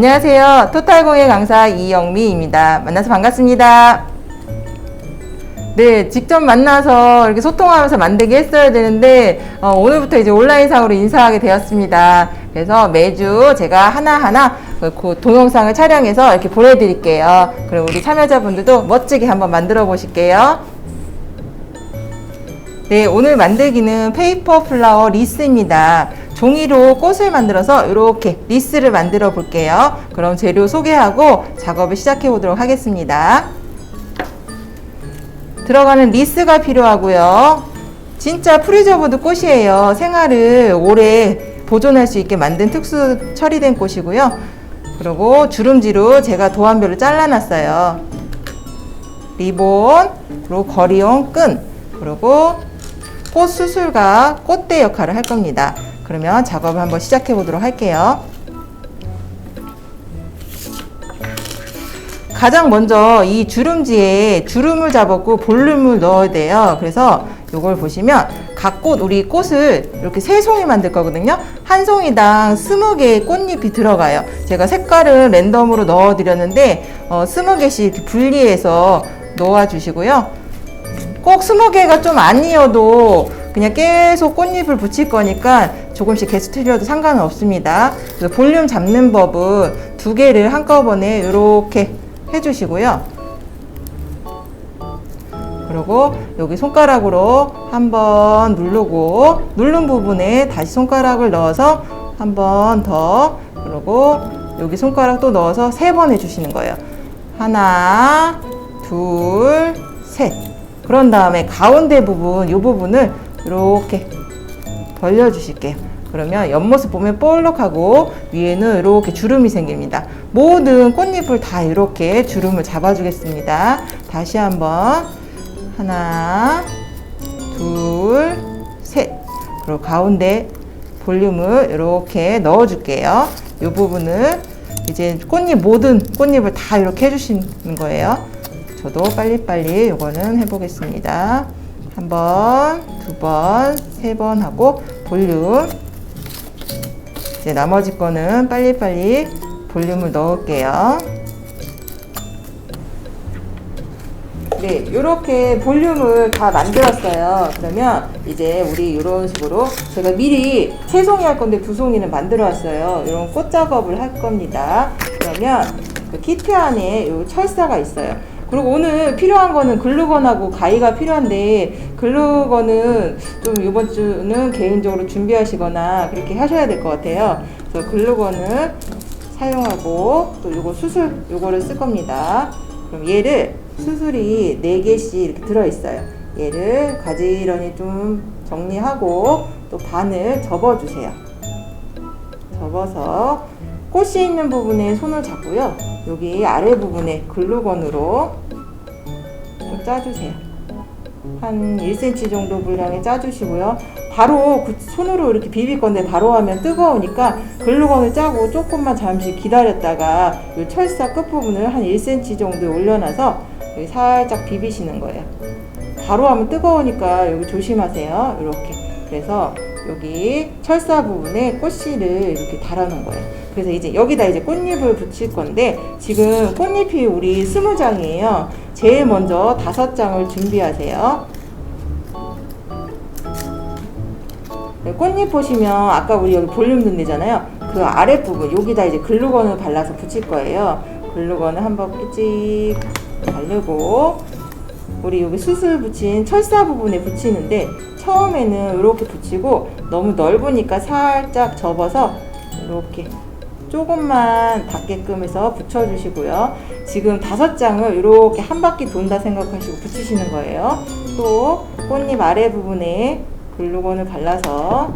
안녕하세요. 토탈공예 강사 이영미입니다. 만나서 반갑습니다. 네, 직접 만나서 이렇게 소통하면서 만들게 했어야 되는데, 어, 오늘부터 이제 온라인상으로 인사하게 되었습니다. 그래서 매주 제가 하나하나 그- 그 동영상을 촬영해서 이렇게 보내드릴게요. 그럼 우리 참여자분들도 멋지게 한번 만들어 보실게요. 네, 오늘 만들기는 페이퍼 플라워 리스입니다. 종이로 꽃을 만들어서 이렇게 리스를 만들어 볼게요. 그럼 재료 소개하고 작업을 시작해 보도록 하겠습니다. 들어가는 리스가 필요하고요. 진짜 프리저브드 꽃이에요. 생활을 오래 보존할 수 있게 만든 특수 처리된 꽃이고요. 그리고 주름지로 제가 도안별로 잘라놨어요. 리본, 그리고 거리용 끈, 그리고 꽃 수술과 꽃대 역할을 할 겁니다. 그러면 작업을 한번 시작해 보도록 할게요. 가장 먼저 이 주름지에 주름을 잡았고 볼륨을 넣어야 돼요. 그래서 이걸 보시면 각 꽃, 우리 꽃을 이렇게 세 송이 만들 거거든요. 한 송이당 스무 개의 꽃잎이 들어가요. 제가 색깔은 랜덤으로 넣어 드렸는데, 어, 스무 개씩 이렇게 분리해서 놓아 주시고요. 꼭 스무 개가 좀 아니어도 그냥 계속 꽃잎을 붙일 거니까 조금씩 개수 틀려도 상관은 없습니다. 그래서 볼륨 잡는 법은 두 개를 한꺼번에 이렇게 해주시고요. 그리고 여기 손가락으로 한번 누르고 누른 부분에 다시 손가락을 넣어서 한번 더 그리고 여기 손가락 또 넣어서 세 번 해주시는 거예요. 하나, 둘, 셋. 그런 다음에 가운데 부분, 이 부분을 이렇게 벌려 주실게요. 그러면 옆모습 보면 볼록하고 위에는 이렇게 주름이 생깁니다. 모든 꽃잎을 다 이렇게 주름을 잡아주겠습니다. 다시 한번 하나, 둘, 셋. 그리고 가운데 볼륨을 이렇게 넣어줄게요. 이 부분을 이제 꽃잎 모든 꽃잎을 다 이렇게 해주시는 거예요. 저도 빨리빨리 이거는 해보겠습니다. 한 번, 두 번, 세 번 하고 볼륨. 이제 나머지 거는 빨리빨리 볼륨을 넣을게요. 네, 이렇게 볼륨을 다 만들었어요. 그러면 이제 우리 이런 식으로 제가 미리 세 송이 할 건데 두 송이는 만들어 왔어요. 이런 꽃 작업을 할 겁니다. 그러면 그 키트 안에 요 철사가 있어요. 그리고 오늘 필요한 거는 글루건하고 가위가 필요한데 글루건은 좀 이번 주는 개인적으로 준비하시거나 그렇게 하셔야 될 것 같아요. 그래서 글루건을 사용하고 또 요거 수술 요거를 쓸 겁니다. 그럼 얘를 수술이 4개씩 이렇게 들어있어요. 얘를 가지런히 좀 정리하고 또 반을 접어주세요. 접어서 꽃이 있는 부분에 손을 잡고요. 여기 아래 부분에 글루건으로 좀 짜주세요. 한 1cm 정도 분량에 짜주시고요. 바로 그 손으로 이렇게 비빌 건데 바로 하면 뜨거우니까 글루건을 짜고 조금만 잠시 기다렸다가 이 철사 끝부분을 한 1cm 정도에 올려놔서 여기 살짝 비비시는 거예요. 바로 하면 뜨거우니까 여기 조심하세요. 이렇게. 그래서 여기 철사 부분에 꽃씨를 이렇게 달아놓은 거예요. 그래서 이제 여기다 이제 꽃잎을 붙일 건데 지금 꽃잎이 우리 스무 장이에요. 제일 먼저 다섯 장을 준비하세요. 네, 꽃잎 보시면 아까 우리 여기 볼륨 든대잖아요. 그 아랫부분 여기다 이제 글루건을 발라서 붙일 거예요. 글루건을 한번 찍 바르고 우리 여기 수술 붙인 철사 부분에 붙이는데 처음에는 이렇게 붙이고 너무 넓으니까 살짝 접어서 이렇게 조금만 닿게끔 해서 붙여주시고요. 지금 다섯 장을 이렇게 한 바퀴 돈다 생각하시고 붙이시는 거예요. 또 꽃잎 아래 부분에 글루건을 발라서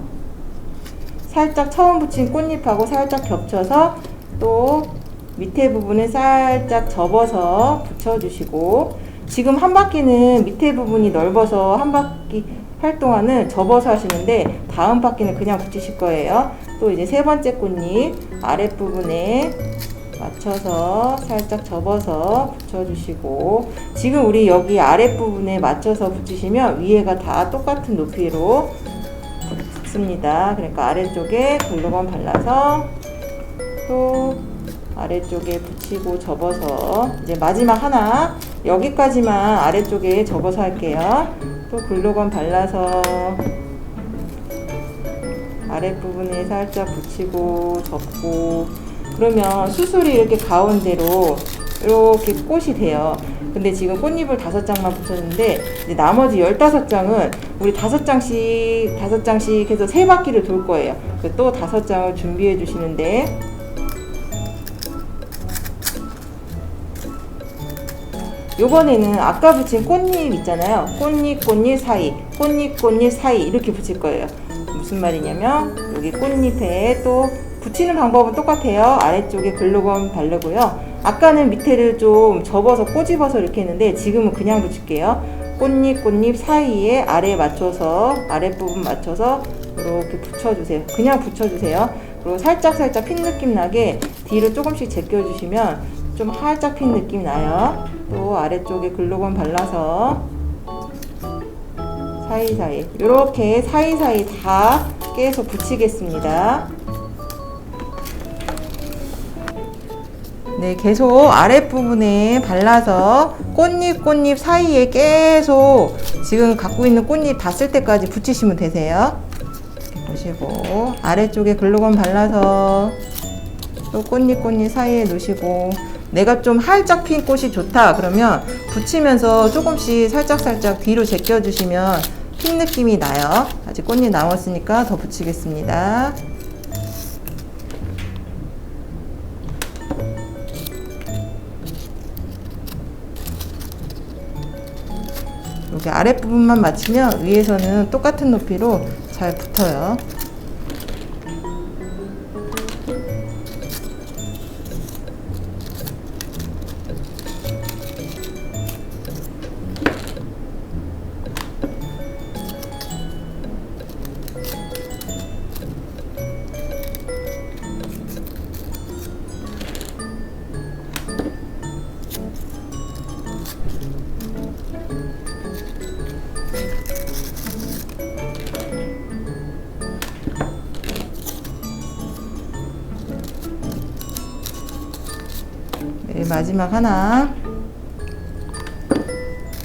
살짝 처음 붙인 꽃잎하고 살짝 겹쳐서 또 밑에 부분에 살짝 접어서 붙여주시고 지금 한 바퀴는 밑에 부분이 넓어서 한 바퀴 할 동안은 접어서 하시는데 다음 바퀴는 그냥 붙이실 거예요. 또 이제 세 번째 꽃잎 아랫부분에 맞춰서 살짝 접어서 붙여주시고 지금 우리 여기 아랫부분에 맞춰서 붙이시면 위에가 다 똑같은 높이로 붙습니다. 그러니까 아래쪽에 글루건 발라서 또 아래쪽에 붙이고 접어서 이제 마지막 하나 여기까지만 아래쪽에 접어서 할게요. 또 글루건 발라서 아랫부분에 살짝 붙이고 접고 그러면 수술이 이렇게 가운데로 이렇게 꽃이 돼요. 근데 지금 꽃잎을 다섯 장만 붙였는데 이제 나머지 열다섯 장은 우리 다섯 장씩 다섯 장씩 해서 세 바퀴를 돌 거예요. 그또 다섯 장을 준비해 주시는데 요번에는 아까 붙인 꽃잎 있잖아요. 꽃잎 꽃잎 사이, 꽃잎 꽃잎 사이 이렇게 붙일 거예요. 무슨 말이냐면 여기 꽃잎에 또 붙이는 방법은 똑같아요. 아래쪽에 글루건 바르고요. 아까는 밑에를 좀 접어서 꼬집어서 이렇게 했는데 지금은 그냥 붙일게요. 꽃잎 꽃잎 사이에 아래 맞춰서 아랫부분 맞춰서 이렇게 붙여주세요. 그냥 붙여주세요. 그리고 살짝 살짝 핀 느낌 나게 뒤로 조금씩 제껴주시면 좀 활짝 핀 느낌 나요. 또 아래쪽에 글루건 발라서 사이사이 이렇게 사이사이 다 깨서 붙이겠습니다. 네, 계속 아랫부분에 발라서 꽃잎 꽃잎 사이에 계속 지금 갖고 있는 꽃잎 다 쓸 때까지 붙이시면 되세요. 보시고 아래쪽에 글루건 발라서 또 꽃잎 꽃잎 사이에 놓으시고 내가 좀 활짝 핀 꽃이 좋다 그러면 붙이면서 조금씩 살짝 살짝 뒤로 제껴 주시면 핀 느낌이 나요. 아직 꽃잎 나왔으니까 더 붙이겠습니다. 여기 아랫부분만 맞추면 위에서는 똑같은 높이로 잘 붙어요. 마지막 하나.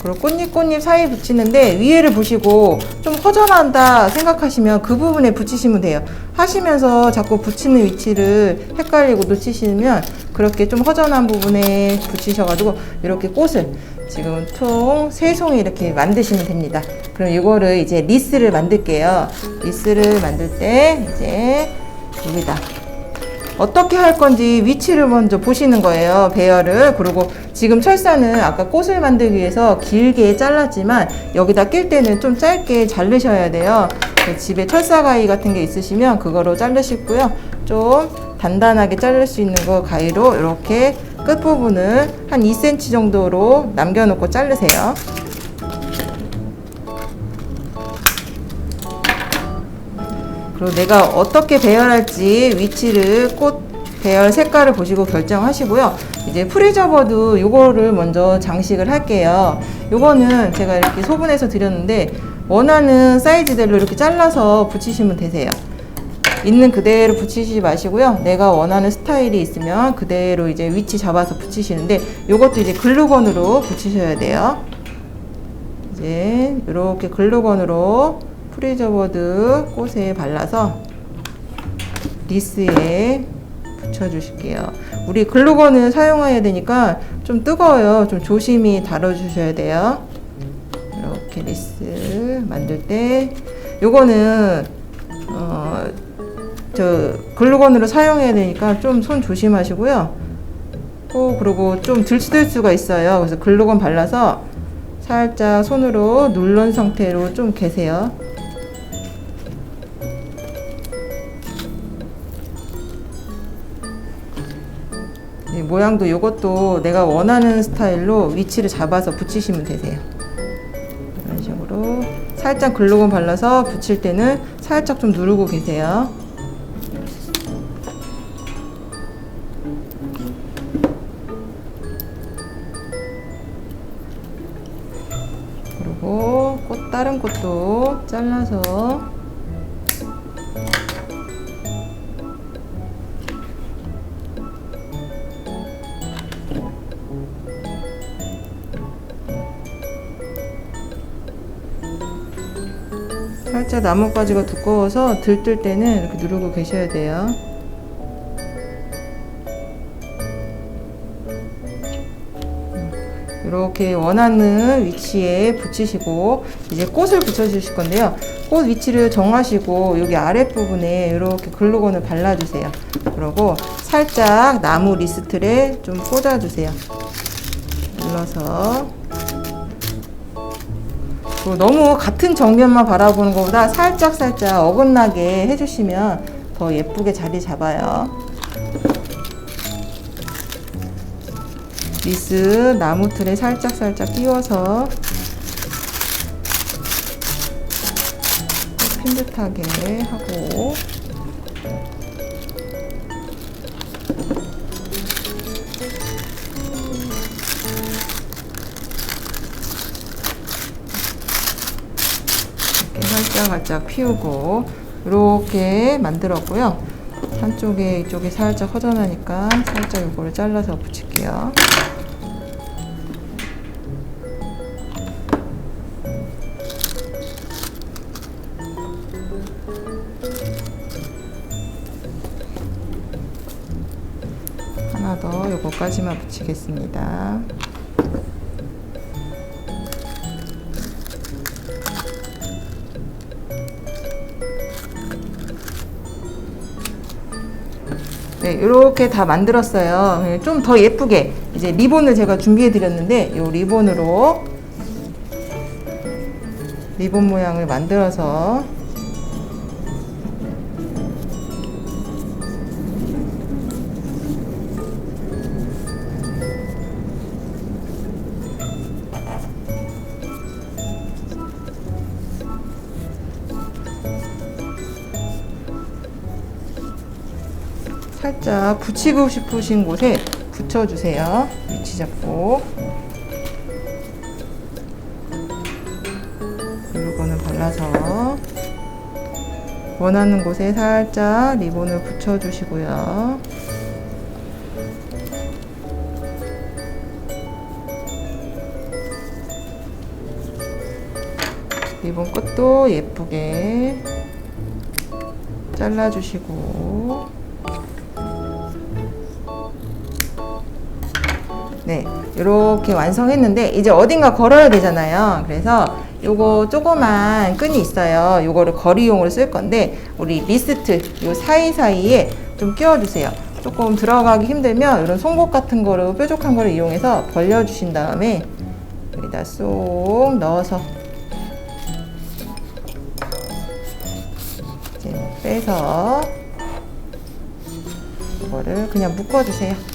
그리고 꽃잎 꽃잎 사이에 붙이는데 위에를 보시고 좀 허전한다 생각하시면 그 부분에 붙이시면 돼요. 하시면서 자꾸 붙이는 위치를 헷갈리고 놓치시면 그렇게 좀 허전한 부분에 붙이셔가지고 이렇게 꽃을 지금 총세 송이 이렇게 만드시면 됩니다. 그럼 이거를 이제 리스를 만들게요. 리스를 만들 때 이제 여기다 어떻게 할 건지 위치를 먼저 보시는 거예요. 배열을. 그리고 지금 철사는 아까 꽃을 만들기 위해서 길게 잘랐지만 여기다 낄 때는 좀 짧게 자르셔야 돼요. 집에 철사 가위 같은 게 있으시면 그거로 자르시고요. 좀 단단하게 자를 수 있는 거 가위로 이렇게 끝부분을 한 2cm 정도로 남겨놓고 자르세요. 그리고 내가 어떻게 배열할지 위치를 꽃 배열 색깔을 보시고 결정하시고요. 이제 프리저버도 요거를 먼저 장식을 할게요. 요거는 제가 이렇게 소분해서 드렸는데 원하는 사이즈대로 이렇게 잘라서 붙이시면 되세요. 있는 그대로 붙이시지 마시고요. 내가 원하는 스타일이 있으면 그대로 이제 위치 잡아서 붙이시는데 요것도 이제 글루건으로 붙이셔야 돼요. 이제 이렇게 글루건으로 프리저버드 꽃에 발라서 리스에 붙여주실게요. 우리 글루건을 사용해야 되니까 좀 뜨거워요. 좀 조심히 다뤄주셔야 돼요. 이렇게 리스 만들 때 요거는 어, 저 글루건으로 사용해야 되니까 좀 손 조심하시고요. 또 그리고 좀 들칠 수가 있어요. 그래서 글루건 발라서 살짝 손으로 누른 상태로 좀 계세요. 모양도 이것도 내가 원하는 스타일로 위치를 잡아서 붙이시면 되세요. 이런 식으로 살짝 글루건 발라서 붙일 때는 살짝 좀 누르고 계세요. 그리고 꽃 다른 꽃도 잘라서 살짝 나뭇가지가 두꺼워서 들뜰 때는 이렇게 누르고 계셔야 돼요. 이렇게 원하는 위치에 붙이시고 이제 꽃을 붙여 주실 건데요. 꽃 위치를 정하시고 여기 아랫부분에 이렇게 글루건을 발라주세요. 그리고 살짝 나무 리스트에 좀 꽂아주세요. 눌러서 너무 같은 정면만 바라보는 것보다 살짝 살짝 어긋나게 해주시면 더 예쁘게 자리 잡아요. 리스 나무 틀에 살짝 살짝 끼워서 핀 듯하게 하고 살짝 살짝 피우고 이렇게 만들었고요. 한쪽에 이쪽에 살짝 허전하니까 살짝 이거를 잘라서 붙일게요. 하나 더 요거까지만 붙이겠습니다. 네, 이렇게 다 만들었어요. 좀 더 예쁘게 이제 리본을 제가 준비해 드렸는데 이 리본으로 리본 모양을 만들어서 살짝 붙이고 싶으신 곳에 붙여주세요. 위치 잡고. 글루건을 발라서 원하는 곳에 살짝 리본을 붙여주시고요. 리본 끝도 예쁘게 잘라주시고 네, 이렇게 완성했는데 이제 어딘가 걸어야 되잖아요. 그래서 요거 조그만 끈이 있어요. 요거를 거리용으로 쓸 건데 우리 리스트 요 사이사이에 좀 끼워주세요. 조금 들어가기 힘들면 이런 송곳 같은 거를 뾰족한 거를 이용해서 벌려주신 다음에 여기다 쏙 넣어서 이제 빼서 이거를 그냥 묶어주세요.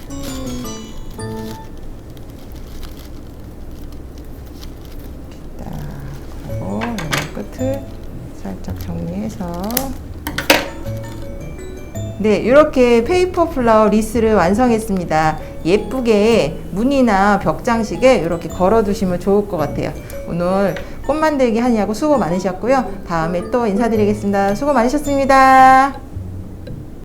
네 이렇게 페이퍼 플라워 리스를 완성했습니다. 예쁘게 무늬나 벽 장식에 이렇게 걸어 두시면 좋을 것 같아요. 오늘 꽃 만들기 하느냐고 수고 많으셨고요. 다음에 또 인사드리겠습니다. 수고 많으셨습니다